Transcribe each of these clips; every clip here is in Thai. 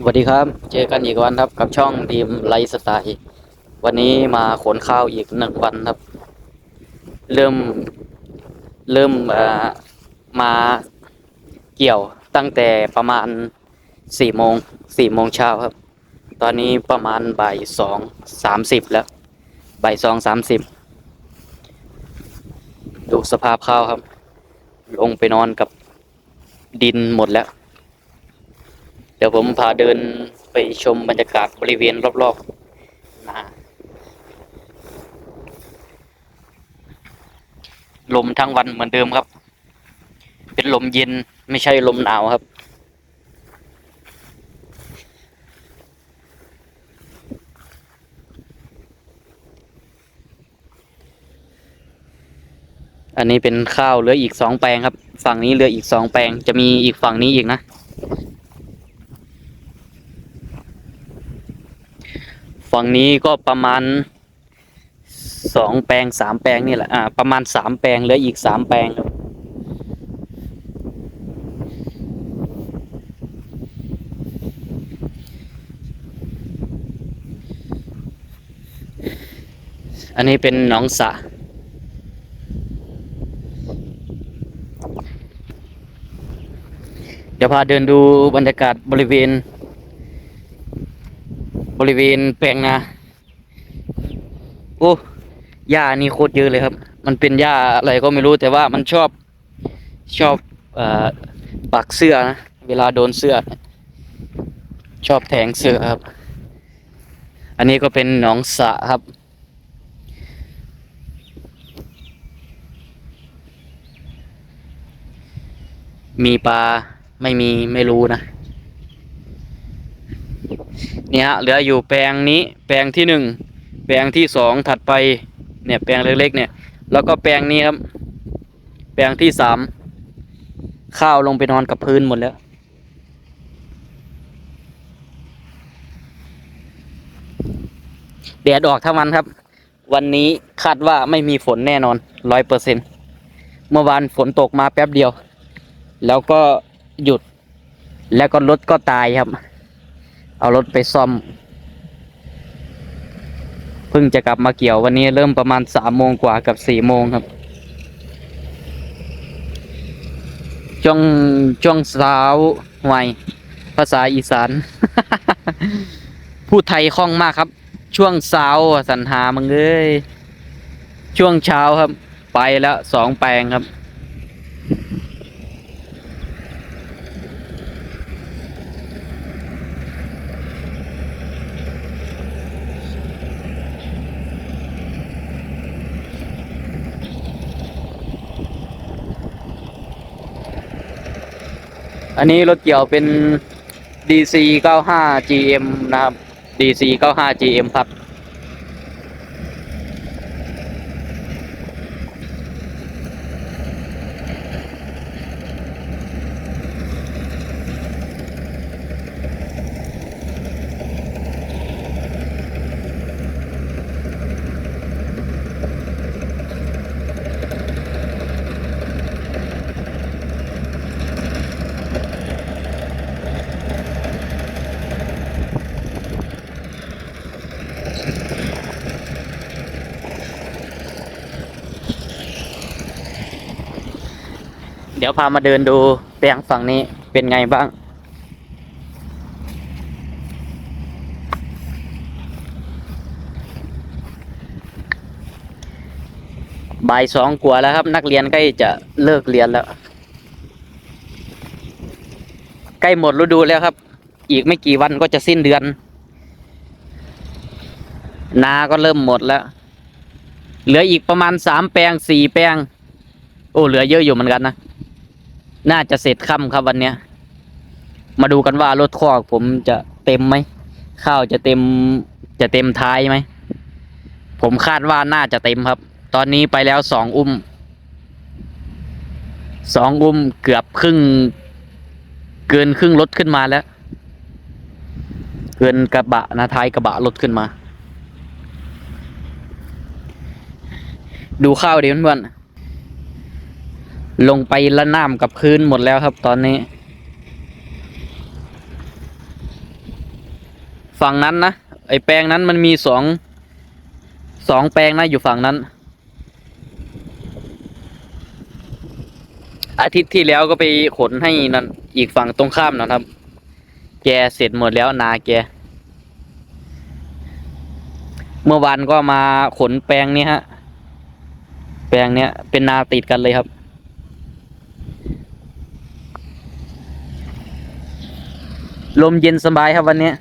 สวัสดีครับ เจอกันอีกวันครับ กับช่องดีมไลฟ์สไตล์วันนี้มาขนข้าวอีกหนึ่งวันครับ เริ่มเริ่มมาเกี่ยวตั้งแต่ประมาณสี่โมงสี่โมงเช้าครับ ตอนนี้ประมาณบ่ายสองสามสิบแล้วบ่ายสองสามสิบดูสภาพข้าวครับ ลงไปนอนกับดินหมดแล้ว เดี๋ยวผมพาเดินไปชมบรรยากาศบริเวณรอบๆนาลมทั้งวันเหมือนเดิมครับ เป็นลมเย็นไม่ใช่ลมหนาวครับ อันนี้เป็นข้าวเหลืออีกสองแปลงครับ ฝั่งนี้เหลืออีกสองแปลงจะมีอีกฝั่งนี้อีกนะ ฝั่งนี้ก็ประมาณสองแปลงสามแปลงนี่แหละอ่าประมาณสามแปลงเหลืออีกสามแปลงครับอันนี้เป็นหนองสะ เดี๋ยวพาเดินดูบรรยากาศบริเวณ บริเวณแปลงนาโอ้หญ้านี่โคตรเยอะเลยครับ มันเป็นหญ้าอะไรก็ไม่รู้แต่ว่ามันชอบชอบอ่อปักเสื้อนะ เวลาโดนเสื้อ ชอบแทงเสื้อครับ อันนี้ก็เป็นหนองสะครับ มีปลาไม่มีไม่รู้นะ เนี่ยฮะเหลืออยู่แปลงนี้แปลงที่หนึ่งแปลงที่สองถัดไปเนี่ยแปลงเล็กๆเนี่ยแล้วก็แปลงนี้ครับ แปลงที่สามข้าวลงไปนอนกับพื้นหมดแล้วแดดออกทั้งวันครับ วันนี้คาดว่าไม่มีฝนแน่นอนร้อยเปอร์เซ็นเมื่อวานฝนตกมาแป๊บเดียว แล้วก็หยุด แล้วก็รถก็ตายครับ เอารถไปซ่อม เพิ่งจะกลับมาเกี่ยววันนี้เริ่มประมาณสามโมงกว่ากับสี่โมงครับช่วงช่วงเช้าไวภาษาอีสาน พูดไทยคล่องมากครับ ช่วงเช้าสันหามึงเอ้ยช่วงเช้าครับ ไปแล้วสองแปลงครับ อันนี้รถเกี่ยวเป็น DC 95 GM นะครับ DC 95 GM ครับ ดี๋ยวพามาเดินดูแปลงฝั่งนี้เป็นไงบ้าง บ่ายสองกว่าแล้วครับ นักเรียนใกล้จะเลิกเรียนแล้ว ใกล้หมดฤดูแล้วครับ อีกไม่กี่วันก็จะสิ้นเดือน นาก็เริ่มหมดแล้ว เหลืออีกประมาณสามแปลงสี่แปลงโอ้เหลือเยอะอยู่เหมือนกันนะ น่าจะเสร็จค่ำครับวันเนี้ย มาดูกันว่ารถคอกผมจะเต็มไหมข้าวจะเต็มจะเต็มท้ายไหม ผมคาดว่าน่าจะเต็มครับ ตอนนี้ไปแล้วสองอุ้มสองอุ้มเกือบครึ่ง เกินครึ่งรถขึ้นมาแล้ว เกินกระบะนะท้ายกระบะรถขึ้นมา ดูข้าวดิเพื่อนๆ ลงไปละน้ำกับพื้นหมดแล้วครับตอนนี้ ฝั่งนั้นนะ ไอแปลงนั้นมันมีสองสองแปลงนะอยู่ฝั่งนั้น อาทิตย์ที่แล้วก็ไปขนให้นั่นอีกฝั่งตรงข้ามนะครับ แกเสร็จหมดแล้วนาแก เมื่อวานก็มาขนแปลงนี้ฮะ แปลงเนี้ยเป็นนาติดกันเลยครับ ลมเย็นสบายครับวันนี้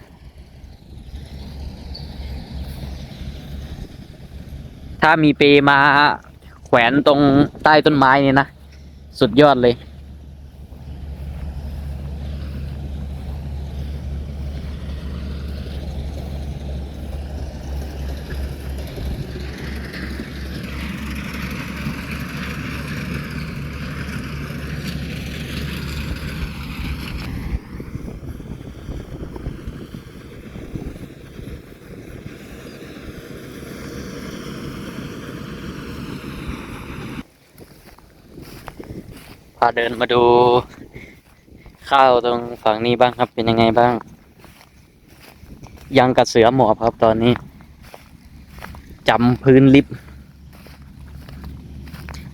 ถ้ามีเปมาแขวนตรงใต้ต้นไม้นี่นะ สุดยอดเลยาเดินมาดูข้าวตรงฝั่งนี้บ้างครับเป็นยังไงบ้าง ยังกับเสือหมอบครับตอนนี้จำพื้นลิฟต์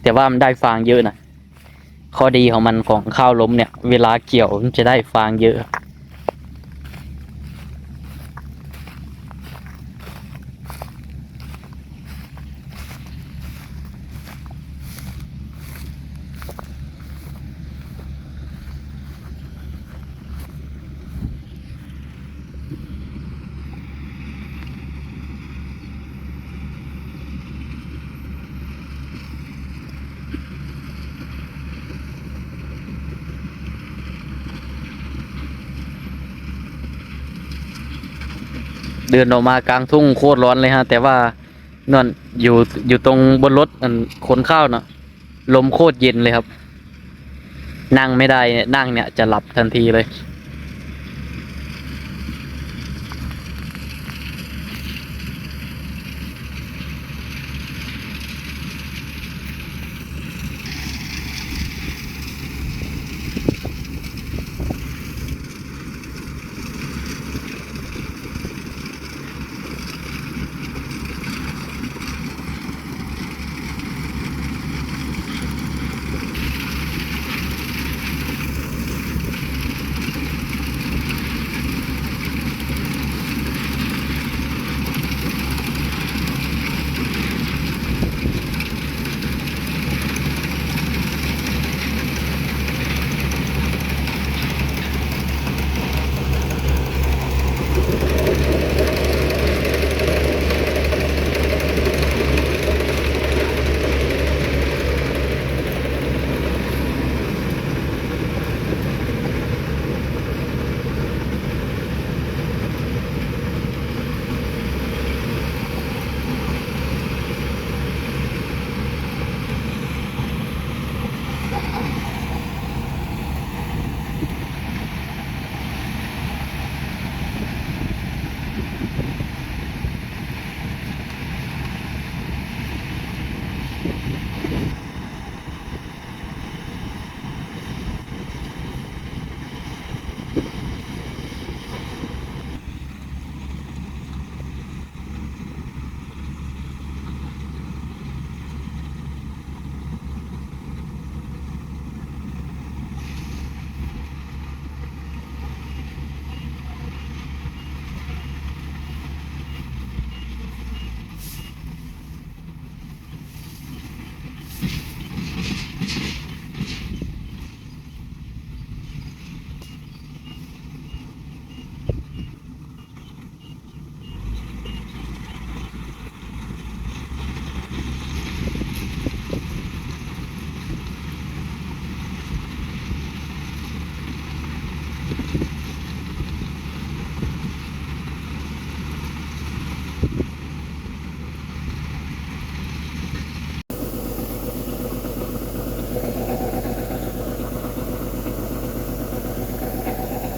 แต่ว่ามันได้ฟางเยอะนะข้อดีของมันของข้าวล้มเนี่ย เวลาเกี่ยวมันจะได้ฟางเยอะ เดินออกมากลางทุ่งโคตรร้อนเลยฮะ แต่ว่านั่นอยู่อยู่ตรงบนรถอันขนข้าวนะลมโคตรเย็นเลยครับ นั่งไม่ได้เนี่ยนั่งเนี่ยจะหลับทันทีเลย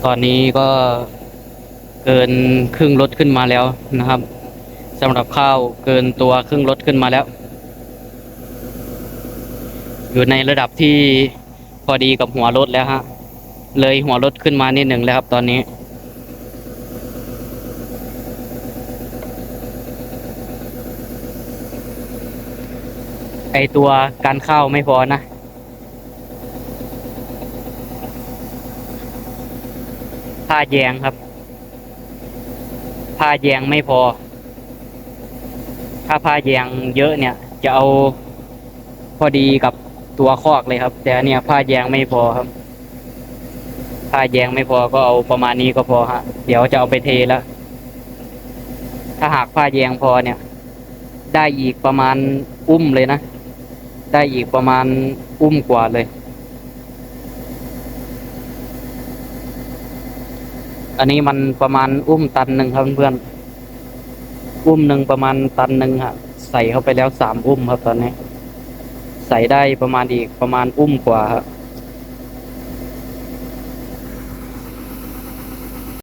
ตอนนี้ก็เกินครึ่งรถขึ้นมาแล้วนะครับสำหรับข้าวเกินตัวครึ่งรถขึ้นมาแล้ว อยู่ในระดับที่พอดีกับหัวรถแล้วฮะ เลยหัวรถขึ้นมานิดหนึ่งแล้วครับตอนนี้ ไอตัวการข้าวไม่พอนะ ผ้าแยงครับ ผ้าแยงไม่พอ ถ้าผ้าแยงเยอะเนี่ย จะเอาพอดีกับตัวคอกเลยครับ แต่อันเนี่ยผ้าแยงไม่พอครับ ผ้าแยงไม่พอก็เอาประมาณนี้ก็พอฮะ เดี๋ยวจะเอาไปเทแล้ว ถ้าหากผ้าแยงพอเนี่ย ได้อีกประมาณอุ้มเลยนะ ได้อีกประมาณอุ้มกว่าเลย อันนี้มันประมาณอุ้มตันหนึ่งครับเพื่อนอุ้มหนึ่งประมาณตันหนึ่งฮะใส่เข้าไปแล้วสามอุ้มครับตอนนี้ ใส่ได้ประมาณอีกประมาณอุ้มกว่าครับ